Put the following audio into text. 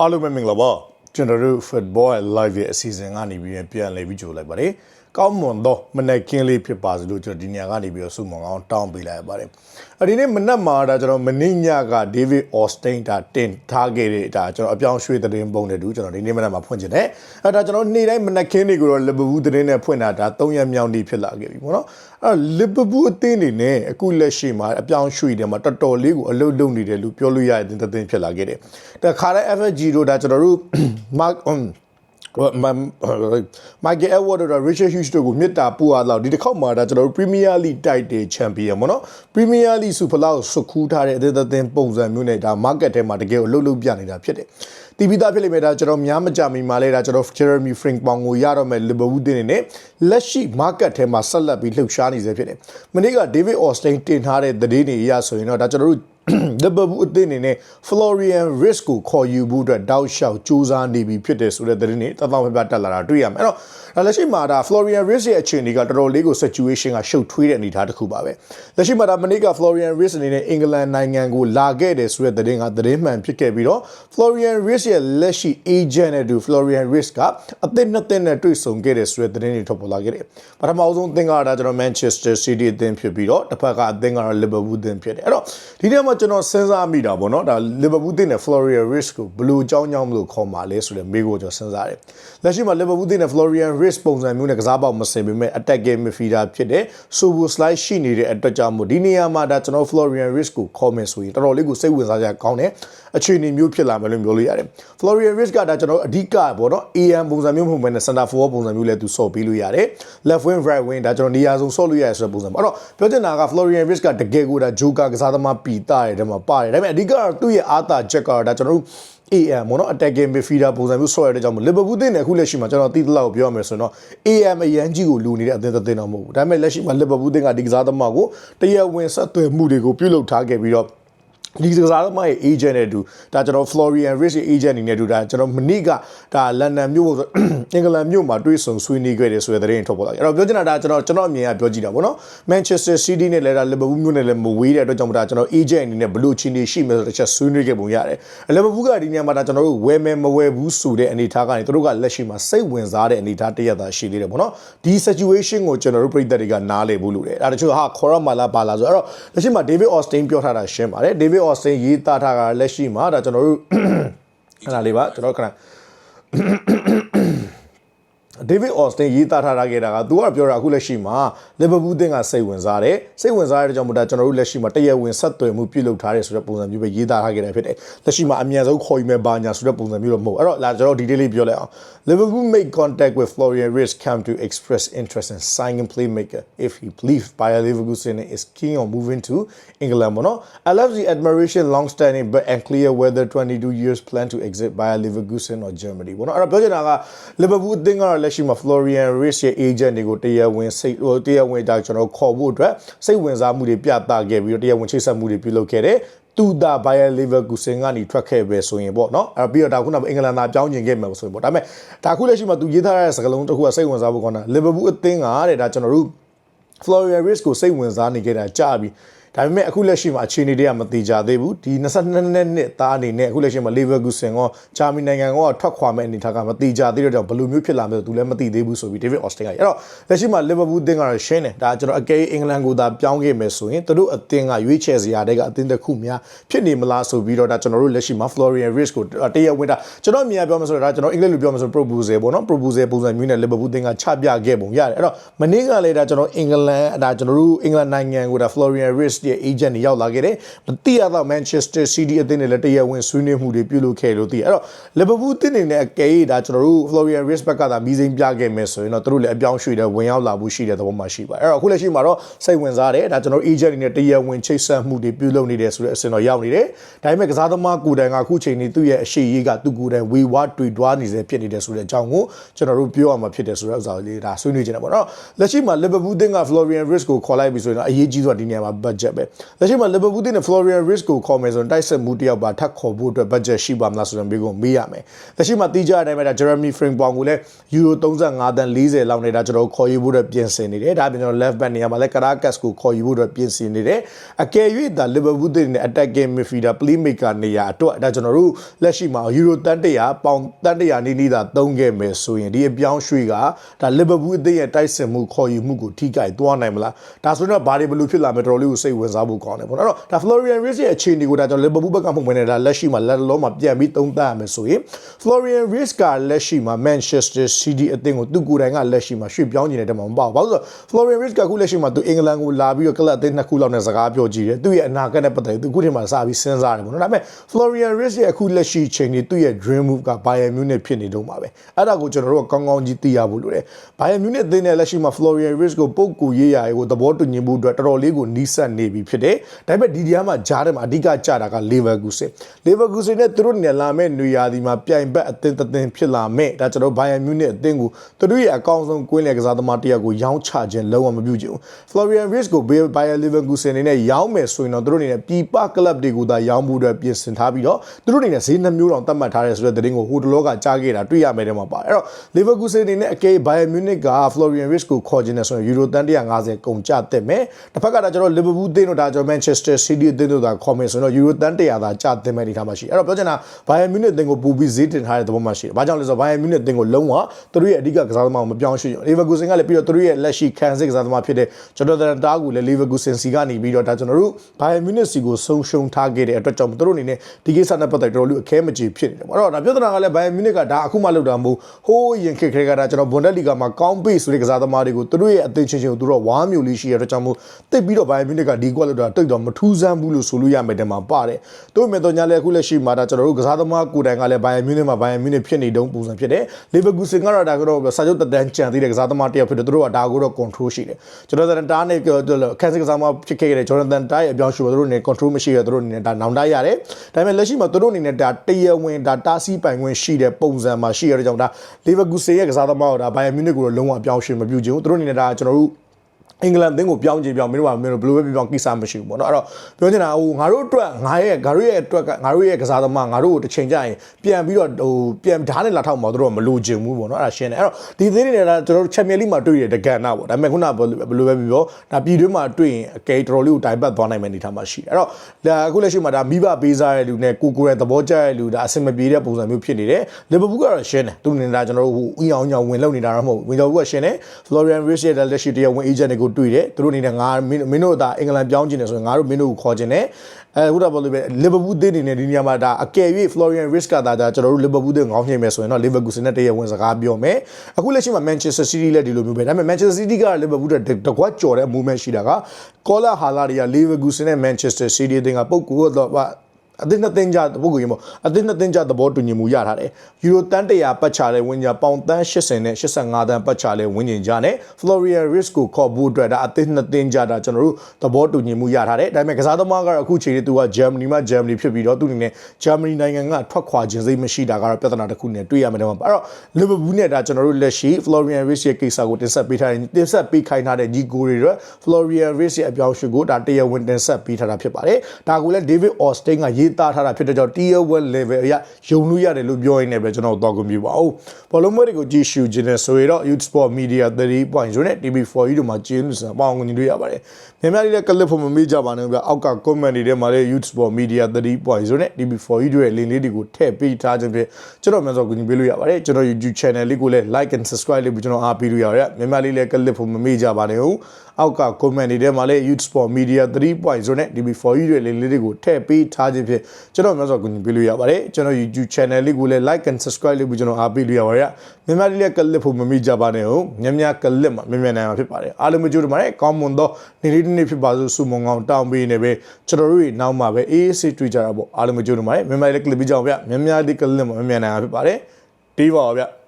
အားလုံးပဲမင်္ဂလာပါကျွန်တော်တို့ football live ရဲ့အစီအစဉ်ကနေပြီးပြန်လည်ပြီးကြိုလိုက်ပါတယ် ကောင်းမွန်သောမနက်ခင်းလေးဖြစ်ပါစေလို့ကျွန်တော်ဒီညကနေပြီးတော့ဆုမွန်ကောင်းတောင်းပေးလိုက်ရပါတယ်အဒီနေ့မနက်မှာဒါကျွန်တော်မနေ့ညက David Austin ဒါတင်ထားခဲ့တဲ့ဒါကျွန်တော်အပြောင်းရွှေ့သတင်းပုံတွေတူကျွန်တော်ဒီနေ့မနက်မှာဖွင့်ချင်တယ်အဲဒါကျွန်တော်နေ့တိုင်းမနက်ခင်းတွေကိုတော့ Liverpool သတင်းနဲ့ဖွင့်တာဒါ3ရက်မြောက်နေ့ဖြစ်လာခဲ့ပြီပေါ့နော်အဲ Liverpool အသင်းနေနဲ့အခုလက်ရှိမှာအပြောင်းရွှေ့တယ်မှာတော်တော်လေးကိုအလုပ်လုပ်နေတယ်လို့ပြောလို့ရတဲ့သတင်းဖြစ်လာခဲ့တယ်ဒါခါတဲ့ FG တို့ဒါကျွန်တော်တို့ Mark မို က်ကယ်အဝါဒတို့ရီချာဟျူးစ်တို့ကိုမြစ်တာပူအားလောက်ဒီတစ်ခေါက်မှာဒါကျွန်တော်တို့ပရီးမီးယားလိတိုက်တဲ့ချန်ပီယံပေါ့နော်ပရီးမီးယားလိစူဖလောက်စုခူးထားတဲ့အသေးသေးပုံစံမျိုးနဲ့ဒါမားကတ်ထဲမှာတကယ်ကိုလှုပ်လှုပ်ပြနေတာဖြစ်တယ်တီဗီသားဖြစ်လိမ့်မယ်ဒါကျွန်တော်များမကြမီမှာလဲဒါကျွန်တော် Jeremy Frimpong ကိုရတော့မဲ့ Liverpool တင်းနေနဲ့လက်ရှိ market ထဲမှာဆက်လက်ပြီးလှုပ်ရှားနေစေဖြစ်တယ်။မနေ့က David Austin တင်ထားတဲ့သတင်းတွေအရဆိုရင်တော့ဒါကျွန်တော်တို့ Liverpool အသင်းအနေနဲ့ Florian Risk ကိုခေါ်ယူဖို့အတွက်တောက်လျှောက်စူးစမ်းနေပြီဖြစ်တယ်ဆိုတဲ့သတင်းတွေတသောင်းပြပြတက်လာတာတွေ့ရမယ်အဲ့တော့ဒါလက်ရှိမှာဒါ Florian Risk ရဲ့အခြေအနေကတော်တော်လေးကို situation ကရှုပ်ထွေးတဲ့အနေအထားတစ်ခုပါပဲလက်ရှိမှာဒါမနေ့က Florian Risk အနေနဲ့အင်္ဂလန်နိုင်ငံကိုလာခဲ့တယ်ဆိုတဲ့သတင်းကသတင်းမှန်ဖြစ်ခဲ့ပြီးတော့ Florian Risk ရဲ့လက်ရှိ agent နဲ့တူ Florian Risk ကအသင်းနှစ်သင်းနဲ့တွေ့ဆုံခဲ့တယ်ဆိုတဲ့သတင်းတွေထွက်ပေါ်လာခဲ့တယ်ပထမဆုံးအသင်းကဒါကျွန်တော် Manchester City အသင်းဖြစ်ပြီးတော့တစ်ဖက်ကအသင်းကတော့ Liverpool အသင်းဖြစ်တယ်အဲ့တော့ဒီနေ့မှာကျွန်တော်စဉ်းစားမိတာပေါ့နော်ဒါ Liverpool အသင်းနဲ့ Florian Risk ကိုဘယ်လိုအကြောင်းကြောင့်မလို့ခေါ်မှာလဲဆိုတဲ့မေးခွန်းကိုကျွန်တော်စဉ်းစားတယ်လက်ရှိမှာ Liverpool အသင်းနဲ့ Florian Risk ပုံစံမျိုးနဲ့ကစားပေါက်မစင်ပေမဲ့ attacking midfielder ဖြစ်တဲ့ Sobo Slide ရှိနေတဲ့အတွက်ကြောင့်မို့ဒီနေရာမှာဒါကျွန်တော် Florian Risk ကိုခေါ်မယ်ဆိုရင်တော်တော်လေးကိုစိတ်ဝင်စားကြကောင်းတယ်အခြေအနေမျိုးဖြစ်လာမယ်လို့ပြောလို့ရတယ် Florian Risk ကဒါကျွန်တော်အဓိကပေါ့နော် AM ပုံစံမျိုးမဟုတ်ဘဲနဲ့ center forward ပုံစံမျိုးလည်းသူဆော့ပေးလို့ရတယ် left wing right wing ဒါကျွန်တော်နေရာစုံဆော့လို့ရတယ်ဆိုတဲ့ပုံစံပေါ့အဲ့တော့ပြောချင်တာက Florian Risk ကတကယ်ကိုဒါ Joker ကစားသမားပီတာတဲ့ထဲမှာပါတယ်ဒါပေမဲ့အဓိကတော့သူ့ရဲ့အားသာချက်ကတော့ဒါကျွန်တော်တို့ AM ပေါ့နော် attacking midfielder ပုံစံမျိုးဆော့ရတဲ့ကြောင့်မို့ Liverpool တင်းနဲ့အခုလက်ရှိမှာကျွန်တော်တီးတလောက်ပြောရမယ်ဆိုတော့ AM အရန်ကြီးကိုလူနေတဲ့အသင်းတစ်သင်းတော့မဟုတ်ဘူးဒါပေမဲ့လက်ရှိမှာ Liverpool တင်းကဒီကစားသမားကိုတရားဝင်ဆက်သွယ်မှုတွေကိုပြုလုပ်ထားခဲ့ပြီးတော့ ဒီကစားသမားရဲ့ agent နဲ့အတူဒါကျွန်တော် Florian Rich ရဲ့ agent အနေနဲ့အတူဒါကျွန်တော်မနေ့ကဒါလန်ဒန်မြို့ဆိုအင်္ဂလန်မြို့မှာတွေ့ဆုံဆွေးနွေးခဲ့တယ်ဆိုတဲ့သတင်းထုတ်ပေါ်လာတယ်အဲ့တော့ပြောချင်တာဒါကျွန်တော်ကျွန်တော်အမြင်ကပြောကြည့်တာပေါ့နော် Manchester City နဲ့လည်းဒါ Liverpool မြို့နဲ့လည်းမဝေးတဲ့အတွက်ကြောင့်ဒါကျွန်တော် agent အနေနဲ့ဘလို့ချင်းနေရှိမယ်ဆိုတော့တစ်ချက်ဆွေးနွေးခဲ့ပုံရတယ် Liverpool ကဒီနေရာမှာဒါကျွန်တော်တို့ဝယ်မယ်မဝယ်ဘူးဆိုတဲ့အနေအထားကနေသူတို့ကလက်ရှိမှာစိတ်ဝင်စားတဲ့အနေအထားတရက်သာရှိသေးတယ်ပေါ့နော်ဒီ situation ကိုကျွန်တော်တို့ပြည်သက်တွေကနားလည်ဖို့လိုတယ်ဒါတချို့ဟာခေါ်ရမှာလားပါလားဆိုတော့လက်ရှိမှာ David Austin ပြောထားတာရှင်းပါတယ် David Austin ရေးသားထားတာလက်ရှိမှာဒါကျွန်တော်တို့ခဏလေးပါကျွန်တော်ခဏ David Austin ရေးသားထားခဲ့တာကသူကပြောတာအခုလက်ရှိမှာ Liverpool တင်းကစိတ်ဝင်စားတယ်စိတ်ဝင်စားတဲ့ကြောင့်မို့ဒါကျွန်တော်တို့လက်ရှိမှာတရက်ဝင်ဆက်သွယ်မှုပြုလုပ်ထားတယ်ဆိုတဲ့ပုံစံမျိုးပဲရေးသားထားခဲ့တာဖြစ်တယ်လက်ရှိမှာအမြန်ဆုံးခေါ်ယူမဲ့ဘာညာဆိုတဲ့ပုံစံမျိုးတော့မဟုတ်အဲ့တော့လာကျွန်တော် detail လေးပြောလိုက်အောင် Liverpool make contact with Florian Wirtz come to express interest in signing playmaker if he believes Bayer Leverkusen is keen on moving to England ပေါ့နော် I love the admiration long standing but unclear whether 22 years plan to exit Bayer Leverkusen or Germany ပေါ့နော်အဲ့တော့ပြောချင်တာက Liverpool အသင်းကတော့လက်ရှိမှာ Florian Wirtz ရဲ့ agent တွေကိုတရားဝင်စိတ်ဟိုတရားဝင်ဒါကျွန်တော်ခေါ်ဖို့အတွက်စိတ်ဝင်စားမှုတွေပြသခဲ့ပြီးတော့တရားဝင်ချိတ်ဆက်မှုတွေပြုလုပ်ခဲ့တယ်တူတာဘိုင်ယာလီဗာကူဆင်ကနေထွက်ခဲ့ပဲဆိုရင်ပေါ့နော်အဲ့ပြီးတော့ဒါခုနကအင်္ဂလန်သားပြောင်းကျင်ခဲ့မှာဆိုရင်ပေါ့ဒါပေမဲ့ဒါခုလက်ရှိမှာသူရေးထားတဲ့စကားလုံးတစ်ခုကစိတ်ဝင်စားဖို့ကောင်းတာလီဗာပူးအသင်းကတဲ့ဒါကျွန်တော်တို့ Florian Risk ကိုစိတ်ဝင်စားနေကြတာကြာပြီ ဒါပေမဲ့အခုလက်ရှိမှာအခြေအနေတွေကမတိကြသေးဘူးဒီ22နှစ်နှစ်သားအနေနဲ့အခုလက်ရှိမှာ Leverkusen ကဂျာမနီနိုင်ငံကထွက်ခွာမဲ့အနေထားကမတိကြသေးတော့ဘယ်လိုမျိုးဖြစ်လာမလဲသူလည်းမသိသေးဘူးဆိုပြီး David Austin ကအဲ့တော့လက်ရှိမှာ Liverpool အသင်းကတော့ရှင်းတယ်ဒါကျွန်တော်အကယ်အင်္ဂလန်ကိုသာပြောင်းခဲ့မယ်ဆိုရင်သူတို့အသင်းကရွေးချယ်စရာတွေကအသင်းတစ်ခုများဖြစ်နေမလားဆိုပြီးတော့ဒါကျွန်တော်တို့လက်ရှိမှာ Florian Risk ကိုတရက်ဝင်တာကျွန်တော်အမြင်ပြောမှဆိုတော့ဒါကျွန်တော်အင်္ဂလိပ်လိုပြောမှဆို proposal ပေါ့နော် proposal ပုံစံမျိုးနဲ့ Liverpool အသင်းကချပြခဲ့ပုံရတယ်အဲ့တော့မနေ့ကလည်းဒါကျွန်တော်အင်္ဂလန်ဒါကျွန်တော်တို့အင်္ဂလန်နိုင်ငံကိုဒါ Florian Risk ရဲ့ agent တွေရောက်လာခဲ့တယ်မသိရတော့ Manchester City အသင်းနဲ့လည်းတရားဝင်ဆွေးနွေးမှုတွေပြုလုပ်ခဲ့လို့သိရအဲ့တော့ Liverpool အသင်းနေနဲ့အကယ်၍ဒါကျွန်တော်တို့ Florian Risk ဘက်ကသာမီးစိမ်းပြခဲ့မယ်ဆိုရင်တော့သူတို့လည်းအပြောင်းရွှေ့တဲ့ဝင်ရောက်လာမှုရှိတဲ့သဘောမှရှိပါအဲ့တော့အခုလက်ရှိမှာတော့စိတ်ဝင်စားတယ်ဒါကျွန်တော် agent တွေနဲ့တရားဝင်ချိတ်ဆက်မှုတွေပြုလုပ်နေတယ်ဆိုတဲ့အဆင့်တော့ရောက်နေတယ်ဒါပေမဲ့ကစားသမားကိုယ်တိုင်ကအခုချိန်นี้သူ့ရဲ့အရှိရေးကသူ့ကိုယ်တိုင်ဝေဝါတွေ့တွားနေစေဖြစ်နေတယ်ဆိုတဲ့အကြောင်းကိုကျွန်တော်တို့ပြောရမှာဖြစ်တယ်ဆိုတဲ့ဥစ္စာလေးဒါဆွေးနွေးချင်တယ်ပေါ့နော်လက်ရှိမှာ Liverpool အသင်းက Florian Risk ကိုခေါ်လိုက်ပြီဆိုရင်တော့အရေးကြီးဆုံးဒီနေရာမှာ budget ပဲလက်ရှိမှာ Liverpool တင်းနဲ့ Florian Wirtz ကိုခေါ်မယ်ဆိုရင်တိုက်ဆက်မှုတစ်ယောက်ပါထပ်ခေါ်ဖို့အတွက် budget ရှိပါမလားဆိုတော့မေးကိုမေးရမယ်လက်ရှိမှာတီးကြတဲ့အတိုင်းပဲဒါ Jeremy Frimpong ကိုလည်း Euro 35တန်40လောက်နေတာကျွန်တော်ခေါ်ယူဖို့အတွက်ပြင်ဆင်နေတယ်ဒါပြင်ကျွန်တော် left back နေရာမှာလည်း Caracas ကိုခေါ်ယူဖို့အတွက်ပြင်ဆင်နေတယ်အကယ်၍ဒါ Liverpool တင်းနဲ့ attacking midfielder playmaker နေရာအတွက်ဒါကျွန်တော်တို့လက်ရှိမှာ Euro တန်100ပေါင်တန်100နီးနီးသာသုံးခဲ့မယ်ဆိုရင်ဒီအပြောင်းရွှေ့ကဒါ Liverpool အသင်းရဲ့တိုက်စစ်မှုခေါ်ယူမှုကိုထိခိုက်သွားနိုင်မလားဒါဆိုတော့ဘာတွေဘယ်လိုဖြစ်လာမလဲတော်တော်လေးကိုစိတ်ဝင်စားဖို့ကောင်းတယ်ပေါ့နော်အဲ့တော့ဒါ Florian Wirtz ရဲ့အခြေအနေကိုဒါကျွန်တော် Liverpool ဘက်ကမှုဝင်နေတာလက်ရှိမှာလက်လုံးမှာပြန်ပြီးသုံးသပ်ရမယ်ဆိုရင် Florian Wirtz ကလက်ရှိမှာ Manchester City အသင်းကိုသူကိုယ်တိုင်ကလက်ရှိမှာရွှေ့ပြောင်းနေတဲ့တဲမှာမပေါ့ဘာလို့ဆိုတော့ Florian Wirtz ကအခုလက်ရှိမှာသူအင်္ဂလန်ကိုလာပြီးတော့ကလပ်အသင်းနှစ်ခုလောက်နဲ့စကားပြောကြည့်တယ်သူ့ရဲ့အနာဂတ်နဲ့ပတ်သက်ပြီးသူခုထင်မှာစပြီးစဉ်းစားတယ်ပေါ့နော်ဒါပေမဲ့ Florian Wirtz ရဲ့အခုလက်ရှိချိန်ကြီးသူ့ရဲ့ dream move က Bayern Munich ဖြစ်နေတော့မှာပဲအဲ့ဒါကိုကျွန်တော်တို့ကကောင်းကောင်းကြီးသိရဖို့လိုတယ် Bayern Munich အသင်းနဲ့လက်ရှိမှာ Florian Wirtz ကိုပုတ်ကူရေးရာကိုသဘောတူညီမှုအတွက်တော်တော်လေးကိုနီးစပ်နေပြီဖြစ်တယ်ဒါပေမဲ့ဒီဒီမှာဂျားထဲမှာအဓိကကြတာက Leverkusen Leverkusen နဲ့သူတို့နဲ့လာမဲ့နေရာဒီမှာပြိုင်ဘက်အသင်းတစ်သင်းဖြစ်လာမဲ့ဒါကျွန်တော် Bayern Munich အသင်းကိုသူတို့ရဲ့အကောင်းဆုံးကွင်းလယ်ကစားသမားတစ်ယောက်ကိုရောင်းချခြင်းလုံးဝမပြုချင်ဘူး Florian Wirtz ကို Bayern Leverkusen အနေနဲ့ရောင်းမယ်ဆိုရင်တော့သူတို့အနေနဲ့ပြည်ပကလပ်တွေကိုသာရောင်းဖို့အတွက်ပြင်ဆင်ထားပြီးတော့သူတို့အနေနဲ့ဈေးနှမျိုးတောင်သတ်မှတ်ထားတယ်ဆိုတဲ့သတင်းကိုဟိုတလောကကြားခဲ့တာတွေ့ရမယ်တဲ့မှာပါတယ်အဲ့တော့ Leverkusen အနေနဲ့အကယ် Bayern Munich က Florian Wirtz ကိုခေါ်ခြင်းနဲ့ဆိုရင် Euro တန်150ကုန်ကျတဲ့မယ်တစ်ဖက်ကဒါကျွန်တော် Liverpool အသင်းတို့ဒါကျွန်တော် Manchester City အသင်းတို့ဒါခေါ်မယ်ဆိုတော့ Euro တန်100သာကျတဲ့မယ်ဒီထားမှာရှိအဲ့တော့ပြောချင်တာ Bayern Munich အသင်းကိုပူပြီးဈေးတင်ထားတဲ့သဘောမှရှိတယ်ဘာကြောင့်လဲဆိုတော့ Bayern Munich အသင်းကိုလုံးဝသူတို့ရဲ့အဓိကကစားသမားကိုမပြောင်းရွှေ့အောင် Leverkusen ကလည်းပြီးတော့သူတို့ရဲ့လက်ရှိခံစစ်ကစားသမားဖြစ်တဲ့ Jonathan Tah ကိုလည်း Leverkusen စီကနေပြီးတော့ဒါကျွန်တော်တို့ Bayern Munich စီကိုဆုံးရှုံးထားခဲ့တဲ့အတွက်ကြောင့်သူတို့အနေနဲ့ဒီကိစ္စနဲ့ပတ်သက်တော်တော်လေးအခဲမကြေဖြစ်နေတယ်ပေါ့အဲ့တော့ဒါပြဿနာကလည်း Bayern Munich ကဒါအခုမှလောက်တာမဟုတ်ဟိုးရင်ခက်ခဲကဒါကျွန်တော် Bundesliga မှာကောင်းပေးဆိုတဲ့ကစားသမားတွေကိုသူတို့ရဲ့အသင်းချင်းချင်းကိုသူတို့ဝါမျိုးလေးရှိရတဲ့အတွက်ကြောင့်မို့တိတ်ပြီးတော့ Bayern Munich ကဒီကွက်လောက်တာတိတ်တော့မထူးဆန်းဘူးလို့ဆိုလို့ရမယ်တဲ့မှာပါတယ်သူ့မဲ့တော့ညာလည်းအခုလက်ရှိမှာဒါကျွန်တော်တို့ကစားသမားကိုယ်တိုင်ကလည်း Bayern Munich မှာ Bayern Munich ဖြစ်နေတုံးပုံစံဖြစ်တယ် Leverkusen ကတော့ဒါကတော့စာချုပ်တက်တန်းကြံသေးတဲ့ကစားသမားတစ်ယောက်ဖြစ်တယ်သူတို့ကဒါကိုတော့ control ရှိတယ်ကျွန်တော်တို့တားနဲ့ခန်းစစ်ကစားသမားဖြစ်ခဲ့တဲ့ Jonathan Tah ရဲ့အပြောင်းအရွှေ့သူတို့အနေနဲ့ control မရှိရသူတို့အနေနဲ့ဒါနောင်တရတယ်ဒါပေမဲ့လက်ရှိမှာသူတို့အနေနဲ့ဒါတရဝင်ဒါတားဆီးပိုင်ခွင့်ရှိတဲ့ပုံစံမှာရှိရတဲ့ကြောင့်ဒါ Leverkusen ရဲ့ကစားသမားကိုဒါ Bayern Munich ကိုတော့လုံးဝအပြောင်းအရွှေ့မပြုချင်ဘူးသူတို့အနေနဲ့ဒါကျွန်တော်တို့ အင်္ဂလန်အသင်းကိုပြောင်းချင်ပြောင်းမင်းတို့ကမင်းတို့ဘယ်လိုပဲပြောင်းကိစ္စမရှိဘူးပေါ့နော်အဲ့တော့ပြောချင်တာဟိုငါတို့အတွက်ငါရဲ့ငါတို့ရဲ့အတွက်ကငါတို့ရဲ့ကစားသမားငါတို့ကိုတစ်ချိန်ကြာရင်ပြန်ပြီးတော့ဟိုပြန်ဓာတ်နဲ့လာထောက်မှာတို့ကမလိုချင်ဘူးပေါ့နော်အဲ့ဒါရှင်းတယ်အဲ့တော့ဒီသင်းတွေကကျွန်တော်တို့ချန်ပီယံလိမှာတွေ့ရတဲ့ဂန်နာပေါ့ဒါပေမဲ့ခုနကဘယ်လိုပဲပြောဒါပြည်တွင်းမှာတွေ့ရင်အကယ်တော်တော်လေးကိုတိုင်ပတ်သွားနိုင်မယ့်အနေထားမှာရှိတယ်အဲ့တော့ဒါအခုလက်ရှိမှာဒါမိဘပေးစားတဲ့လူနဲ့ကိုကိုရဲ့သဘောကျတဲ့လူဒါအဆင်မပြေတဲ့ပုံစံမျိုးဖြစ်နေတယ်လီဗာပူးကတော့ရှင်းတယ်သူနေတာကျွန်တော်တို့ဟိုအီအောင်ညောင်ဝင်လုံနေတာတော့မဟုတ်ဘူးဝင်တော်ဘူးကရှင်းတယ်ဖလော်ရီယန်ရစ်ရဲ့လက်ရှိတရားဝင်အေဂျင့်တွေကိုတွေ့တယ်သူတို့အနေနဲ့ငါမင်းတို့ဒါအင်္ဂလန်ပြောင်းကျင်တယ်ဆိုရင်ငါတို့မင်းတို့ကိုခေါ်ကျင်တယ်အဲဟုတ်တာပေါ့လေလီဗာပူးသင်းနေနဲ့ဒီနေရာမှာဒါအကယ်၍ Florian Wirtz ကဒါဒါကျွန်တော်တို့လီဗာပူးသင်းငေါင်းနေမယ်ဆိုရင်တော့လီဗာပူးစနဲ့တရဝင်စကားပြောမယ်အခုလက်ရှိမှာ Manchester City လည်းဒီလိုမျိုးပဲဒါပေမဲ့ Manchester City ကလီဗာပူးတဲ့တကွက်ကြော်တဲ့ movement ရှိတာကကောလာဟာလာတွေကလီဗာပူးစနဲ့ Manchester City အသင်းကပုတ်ကူတော့ အသင်းနှစ်သင်းကြပုဂ္ဂိုလ်ကြီးပေါ့အသင်းနှစ်သင်းကြသဘောတူညီမှုရထားတယ်ယူရိုတန်100ပတ်ချလဲဝင်းကြပေါင်တန်း80နဲ့85တန်းပတ်ချလဲဝင်းကျင်ကြနဲ့ Florian Risk ကိုခေါ်ဖို့အတွက်ဒါအသင်းနှစ်သင်းကြတာကျွန်တော်တို့သဘောတူညီမှုရထားတယ်ဒါပေမဲ့ကစားသမားကတော့အခုချိန်လေးသူက Germany မှာ Germany ဖြစ်ပြီးတော့သူအနေနဲ့ Germany နိုင်ငံကထွက်ခွာခြင်းစိတ်မရှိတာကတော့ပြဿနာတစ်ခုနဲ့တွေ့ရမယ်တော့အဲ့တော့ Liverpool နဲ့ဒါကျွန်တော်တို့လက်ရှိ Florian Risk ရဲ့ကိစ္စကိုတင်ဆက်ပေးထားတယ်တင်ဆက်ပေးခိုင်းထားတဲ့ညီကိုတွေတော့ Florian Risk ရဲ့အပြောင်းအရွှေ့ကိုဒါတရားဝင်တင်ဆက်ပေးထားတာဖြစ်ပါတယ်ဒါကိုလည်း David Austin ကရေးသားထားတာဖြစ်တဲ့ကြောင့် tier 1 level အရယုံလို့ရတယ်လို့ပြောရင်းနဲ့ပဲကျွန်တော်တော့ကွန်ပျူတာအောင်ဘောလုံးမွဲတွေကိုကြည့်ရှုခြင်းနဲ့ဆိုရတော့ Youth Sport Media 3.0နဲ့ TV4 တို့မှာကျင်းလို့ဆိုတာပေါအောင်ညီတွေ့ရပါတယ်မြန်မာပြည်လည်းကလစ်ဖို့မမေ့ကြပါနဲ့ဗျအောက်က comment တွေထဲမှာလည်း Youth Sport Media 3.0နဲ့ TV4 တို့ရဲ့ link လေးတွေကိုထည့်ပေးထားခြင်းဖြင့်ကျွန်တော်မြန်စွာကူညီပေးလို့ရပါတယ်ကျွန်တော် YouTube channel လေးကိုလည်း like and subscribe လေးပြီးကျွန်တော်အားပေးလို့ရပါတယ်မြန်မာပြည်လည်းကလစ်ဖို့မမေ့ကြပါနဲ့ဟုတ်အောက်က comment တွေထဲမှာလည်း Youth Sport Media 3.0နဲ့ DB4 တို့ရဲ့ link လေးတွေကိုထည့်ပေးထားခြင်းဖြင့်ကျွန်တော်မြန်စွာကူညီပေးလို့ရပါတယ်ကျွန်တော် YouTube channel လေးကိုလည်း like and subscribe လေးပြီးကျွန်တော်အားပေးလို့ရပါတယ်မြန်မာပြည်လည်းကလစ်ဖို့မမေ့ကြပါနဲ့ဟုတ်မြန်မြန်ကလစ်မှာမြန်မြန်နိုင်မှာဖြစ်ပါတယ်အားလုံးမကြိုးတမှာလည်းကောင်းမွန်သောနေ့လေးတစ်နေ့ဖြစ်ပါစို့ဆုမွန်ကောင်းတောင်းပေးနေပဲကျွန်တော်တို့ရဲ့နောက်မှာပဲအေးအေးဆေးတွေ့ကြတာပေါ့အားလုံးမကြိုးတမှာလည်းမြန်မာပြည်လည်းကလစ်ပြီးကြအောင်ဗျမြန်မြန်ဒီကလစ်မှာမြန်မြန်နိုင်မှာဖြစ်ပါတယ်တီးပါပါဗျ